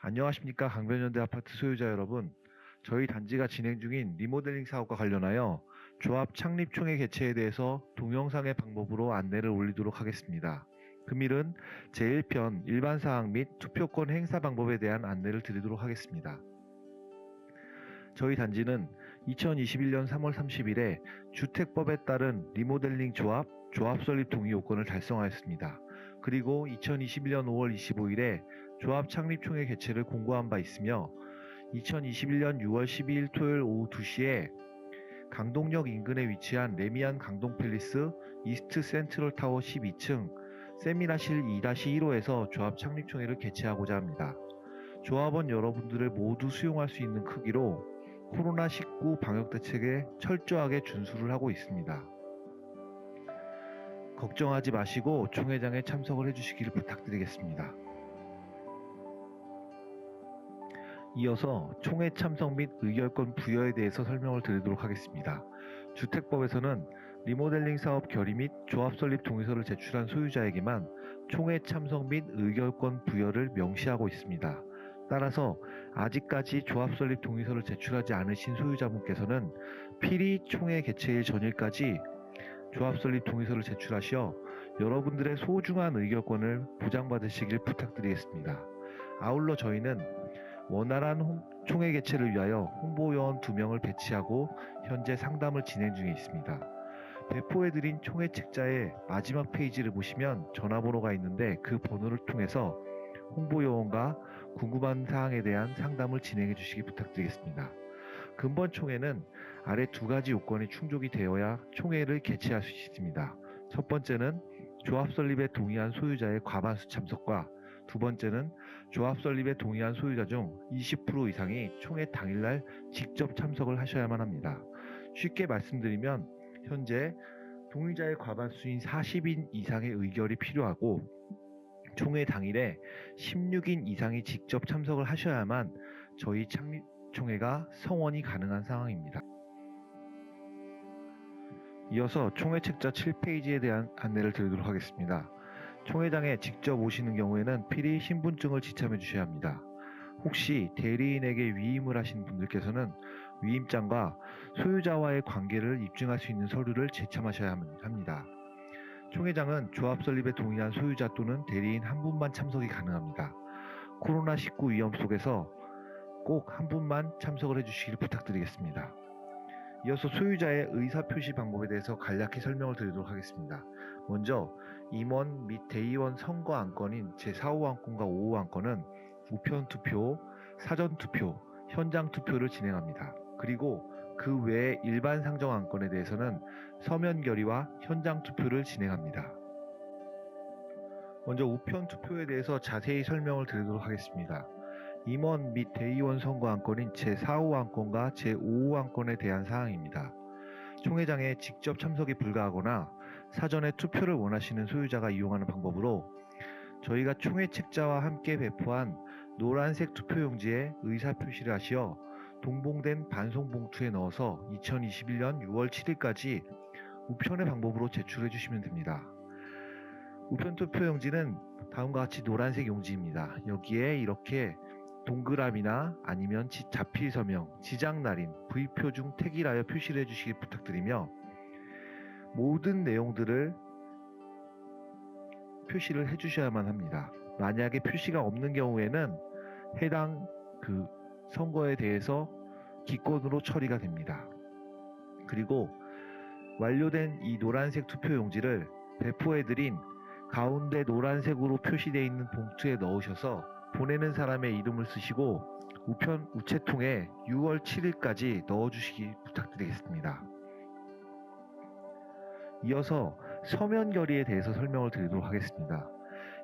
안녕하십니까 강변현대 아파트 소유자 여러분. 저희 단지가 진행 중인 리모델링 사업과 관련하여 조합 창립 총회 개최에 대해서 동영상의 방법으로 안내를 올리도록 하겠습니다. 금일은 제1편 일반 사항 및 투표권 행사 방법에 대한 안내를 드리도록 하겠습니다. 저희 단지는 2021년 3월 30일에 주택법에 따른 리모델링 조합, 조합 설립 동의 요건을 달성하였습니다. 그리고 2021년 5월 25일에 조합 창립 총회 개최를 공고한 바 있으며 2021년 6월 12일 토요일 오후 2시에 강동역 인근에 위치한 레미안 강동 팰리스 이스트 센트럴 타워 12층 세미나실 2-1호에서 조합 창립 총회를 개최하고자 합니다. 조합원 여러분들을 모두 수용할 수 있는 크기로 코로나19 방역 대책에 철저하게 준수를 하고 있습니다. 걱정하지 마시고 총회장에 참석을 해주시기를 부탁드리겠습니다. 이어서 총회 참석 및 의결권 부여에 대해서 설명을 드리도록 하겠습니다. 주택법에서는 리모델링 사업 결의 및 조합 설립 동의서를 제출한 소유자에게만 총회 참석 및 의결권 부여를 명시하고 있습니다. 따라서 아직까지 조합 설립 동의서를 제출하지 않으신 소유자분께서는 필히 총회 개최일 전일까지 조합 설립 동의서를 제출하시어 여러분들의 소중한 의결권을 보장받으시길 부탁드리겠습니다. 아울러 저희는 원활한 홍- 총회 개최를 위하여 홍보요원 2명을 배치하고 현재 상담을 진행 중에 있습니다. 배포해드린 총회 책자의 마지막 페이지를 보시면 전화번호가 있는데 그 번호를 통해서 홍보요원과 궁금한 사항에 대한 상담을 진행해 주시기 부탁드리겠습니다. 근본 총회는 아래 두 가지 요건이 충족이 되어야 총회를 개최할 수 있습니다. 첫 번째는 조합 설립에 동의한 소유자의 과반수 참석과 두 번째는 조합 설립에 동의한 소유자 중 20% 이상이 총회 당일날 직접 참석을 하셔야만 합니다. 쉽게 말씀드리면 현재 동의자의 과반수인 40인 이상의 의결이 필요하고 총회 당일에 16인 이상이 직접 참석을 하셔야만 저희 창립 총회가 성원이 가능한 상황입니다. 이어서 총회 책자 7페이지에 대한 안내를 드리도록 하겠습니다. 총회장에 직접 오시는 경우에는 필히 신분증을 지참해 주셔야 합니다. 혹시 대리인에게 위임을 하신 분들께서는 위임장과 소유자와의 관계를 입증할 수 있는 서류를 제참하셔야 합니다. 총회장은 조합 설립에 동의한 소유자 또는 대리인 한 분만 참석이 가능합니다. 코로나19 위험 속에서 꼭 한 분만 참석을 해주시길 부탁드리겠습니다. 이어서 소유자의 의사 표시 방법에 대해서 간략히 설명을 드리도록 하겠습니다. 먼저 임원 및 대의원 선거 안건인 제4호 안건과 5호 안건은 우편 투표, 사전 투표, 현장 투표를 진행합니다. 그리고 그 외의 일반 상정 안건에 대해서는 서면 결의와 현장 투표를 진행합니다. 먼저 우편 투표에 대해서 자세히 설명을 드리도록 하겠습니다. 임원 및 대의원 선거 안건인 제4호 안건과 제5호 안건에 대한 사항입니다. 총회장에 직접 참석이 불가하거나 사전에 투표를 원하시는 소유자가 이용하는 방법으로 저희가 총회 책자와 함께 배포한 노란색 투표용지에 의사 표시를 하시어 동봉된 반송 봉투에 넣어서 2021년 6월 7일까지 우편의 방법으로 제출해 주시면 됩니다. 우편 투표용지는 다음과 같이 노란색 용지입니다. 여기에 이렇게 동그라미나 아니면 지- 자필 서명, 지장 날인, V표 중 택일하여 표시를 해주시기 부탁드리며 모든 내용들을 표시를 해주셔야만 합니다. 만약에 표시가 없는 경우에는 해당 그 선거에 대해서 기권으로 처리가 됩니다. 그리고 완료된 이 노란색 투표 용지를 배포해드린 가운데 노란색으로 표시되어 있는 봉투에 넣으셔서 보내는 사람의 이름을 쓰시고 우편 우체통에 6월 7일까지 넣어주시기 부탁드리겠습니다. 이어서 서면 결의에 대해서 설명을 드리도록 하겠습니다.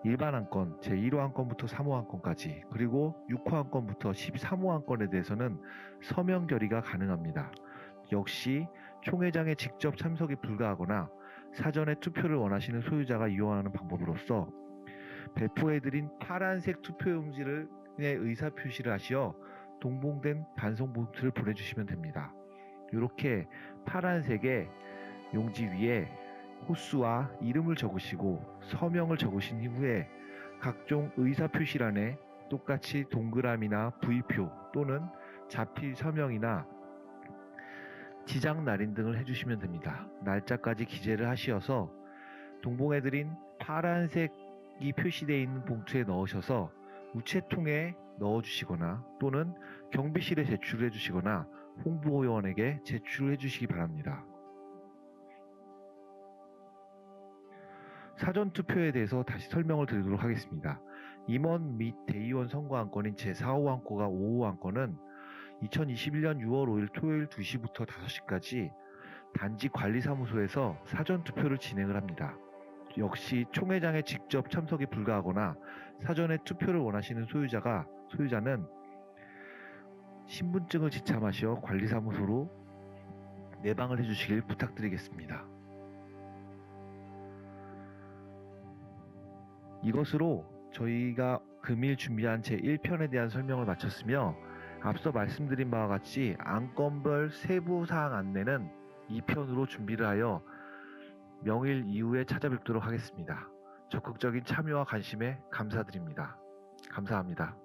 일반 안건 제1호 안건부터 3호 안건까지 그리고 6호 안건부터 13호 안건에 대해서는 서면 결의가 가능합니다. 역시 총회장에 직접 참석이 불가하거나 사전에 투표를 원하시는 소유자가 이용하는 방법으로서 배포해드린 파란색 투표용지를 의 의사 표시를 하시어 동봉된 반송 봉투를 보내주시면 됩니다. 이렇게 파란색의 용지 위에 호수와 이름을 적으시고 서명을 적으신 이후에 각종 의사 표시란에 똑같이 동그라미나 V표 또는 자필 서명이나 지장 날인 등을 해주시면 됩니다. 날짜까지 기재를 하시어서 동봉해드린 파란색 이 표시되어 있는 봉투에 넣으셔서 우체통에 넣어주시거나 또는 경비실에 제출해 주시거나 홍보요원에게 제출해 주시기 바랍니다. 사전 투표에 대해서 다시 설명을 드리도록 하겠습니다. 임원 및 대의원 선거 안건인 제4호 안건과 5호 안건은 2021년 6월 5일 토요일 2시부터 5시까지 단지 관리사무소에서 사전 투표를 진행을 합니다. 역시 총회장에 직접 참석이 불가하거나 사전에 투표를 원하시는 소유자가 소유자는 신분증을 지참하시어 관리사무소로 내방을 해주시길 부탁드리겠습니다. 이것으로 저희가 금일 준비한 제1편에 대한 설명을 마쳤으며 앞서 말씀드린 바와 같이 안건별 세부 사항 안내는 2편으로 준비를 하여 명일 이후에 찾아뵙도록 하겠습니다. 적극적인 참여와 관심에 감사드립니다. 감사합니다.